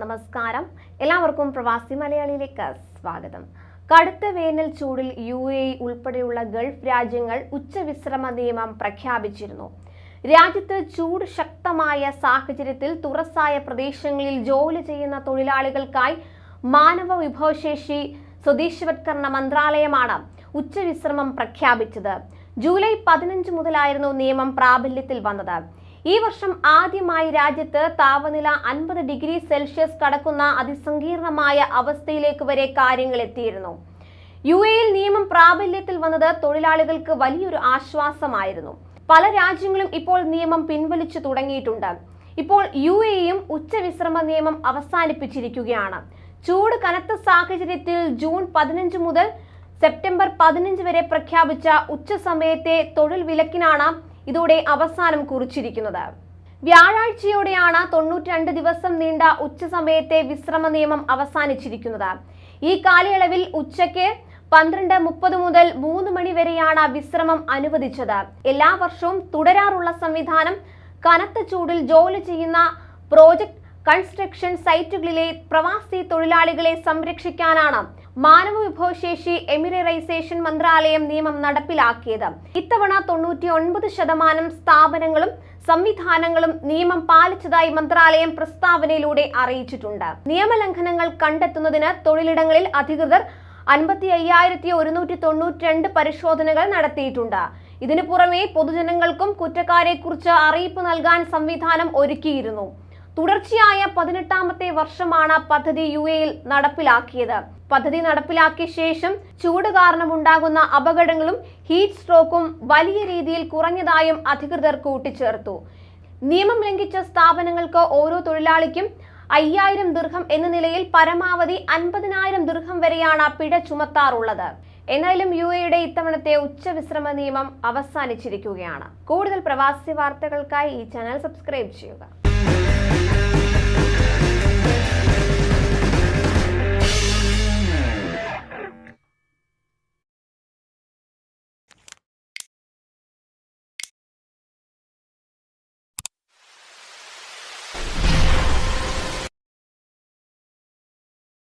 നമസ്കാരം. എല്ലാവർക്കും പ്രവാസി മലയാളിയിലേക്ക് സ്വാഗതം. കടുത്ത വേനൽ ചൂടിൽ യു എ ഉൾപ്പെടെയുള്ള ഗൾഫ് രാജ്യങ്ങൾ ഉച്ചവിശ്രമ നിയമം പ്രഖ്യാപിച്ചിരുന്നു. രാജ്യത്ത് ചൂട് ശക്തമായ സാഹചര്യത്തിൽ തുറസായ പ്രദേശങ്ങളിൽ ജോലി ചെയ്യുന്ന തൊഴിലാളികൾക്കായി മാനവ വിഭവശേഷി സ്വദേശവത്കരണ മന്ത്രാലയമാണ് ഉച്ചവിശ്രമം പ്രഖ്യാപിച്ചത്. ജൂലൈ പതിനഞ്ച് മുതലായിരുന്നു നിയമം പ്രാബല്യത്തിൽ വന്നത്. ഈ വർഷം ആദ്യമായി രാജ്യത്ത് താപനില അൻപത് ഡിഗ്രി സെൽഷ്യസ് കടക്കുന്ന അതിസങ്കീർണമായ അവസ്ഥയിലേക്ക് വരെ കാര്യങ്ങൾ എത്തിയിരുന്നു. യു എയിൽ നിയമം പ്രാബല്യത്തിൽ വന്നത് തൊഴിലാളികൾക്ക് വലിയൊരു ആശ്വാസമായിരുന്നു. പല രാജ്യങ്ങളും ഇപ്പോൾ നിയമം പിൻവലിച്ചു തുടങ്ങിയിട്ടുണ്ട്. ഇപ്പോൾ യു എയും ഉച്ചവിശ്രമ നിയമം അവസാനിപ്പിച്ചിരിക്കുകയാണ്. ചൂട് കനത്ത സാഹചര്യത്തിൽ ജൂൺ പതിനഞ്ച് മുതൽ സെപ്റ്റംബർ പതിനഞ്ച് വരെ പ്രഖ്യാപിച്ച ഉച്ച സമയത്തെ തൊഴിൽ വിലക്കിനാണ് ഇതോടെ അവസാനം കുറിച്ചിരിക്കുന്നത്. വ്യാഴാഴ്ചയോടെയാണ് തൊണ്ണൂറ്റി രണ്ട് ദിവസം നീണ്ട ഉച്ചസമയത്തെ വിശ്രമ നിയമം അവസാനിച്ചിരിക്കുന്നത്. ഈ കാലയളവിൽ ഉച്ചയ്ക്ക് പന്ത്രണ്ട് മുപ്പത് മുതൽ മൂന്ന് മണി വരെയാണ് വിശ്രമം അനുവദിച്ചത്. എല്ലാ വർഷവും തുടരാറുള്ള സംവിധാനം കനത്ത ചൂടിൽ ജോലി ചെയ്യുന്ന പ്രോജക്ട് കൺസ്ട്രക്ഷൻ സൈറ്റുകളിലെ പ്രവാസി തൊഴിലാളികളെ സംരക്ഷിക്കാനാണ് മാനവ വിഭവശേഷി എമിറൈസേഷൻ മന്ത്രാലയം നിയമം നടപ്പിലാക്കിയത്. ഇത്തവണ തൊണ്ണൂറ്റി ഒൻപത് ശതമാനം സ്ഥാപനങ്ങളും സംവിധാനങ്ങളും നിയമം പാലിച്ചതായി മന്ത്രാലയം പ്രസ്താവനയിലൂടെ അറിയിച്ചിട്ടുണ്ട്. നിയമലംഘനങ്ങൾ കണ്ടെത്തുന്നതിന് തൊഴിലിടങ്ങളിൽ അധികൃതർ അൻപത്തി അയ്യായിരത്തി ഒരുന്നൂറ്റി തൊണ്ണൂറ്റി രണ്ട് പരിശോധനകൾ നടത്തിയിട്ടുണ്ട്. ഇതിനു പുറമെ പൊതുജനങ്ങൾക്കും കുറ്റക്കാരെക്കുറിച്ച് അറിയിപ്പ് നൽകാൻ സംവിധാനം ഒരുക്കിയിരുന്നു. തുടർച്ചയായ പതിനെട്ടാമത്തെ വർഷമാണ് പദ്ധതി യു എയിൽ നടപ്പിലാക്കിയത്. പദ്ധതി നടപ്പിലാക്കിയ ശേഷം ചൂട് കാരണമുണ്ടാകുന്ന അപകടങ്ങളും ഹീറ്റ് സ്ട്രോക്കും വലിയ രീതിയിൽ കുറഞ്ഞതായും അധികൃതർ കൂട്ടിച്ചേർത്തു. നിയമം ലംഘിച്ച സ്ഥാപനങ്ങൾക്ക് ഓരോ തൊഴിലാളിക്കും അയ്യായിരം ദീർഘം എന്ന നിലയിൽ പരമാവധി അൻപതിനായിരം ദീർഘം വരെയാണ് പിഴ ചുമത്താറുള്ളത്. എന്നാലും യു എയുടെ ഇത്തവണത്തെ ഉച്ചവിശ്രമ നിയമം അവസാനിച്ചിരിക്കുകയാണ്. കൂടുതൽ പ്രവാസി വാർത്തകൾക്കായി ഈ ചാനൽ സബ്സ്ക്രൈബ് ചെയ്യുക. Bye.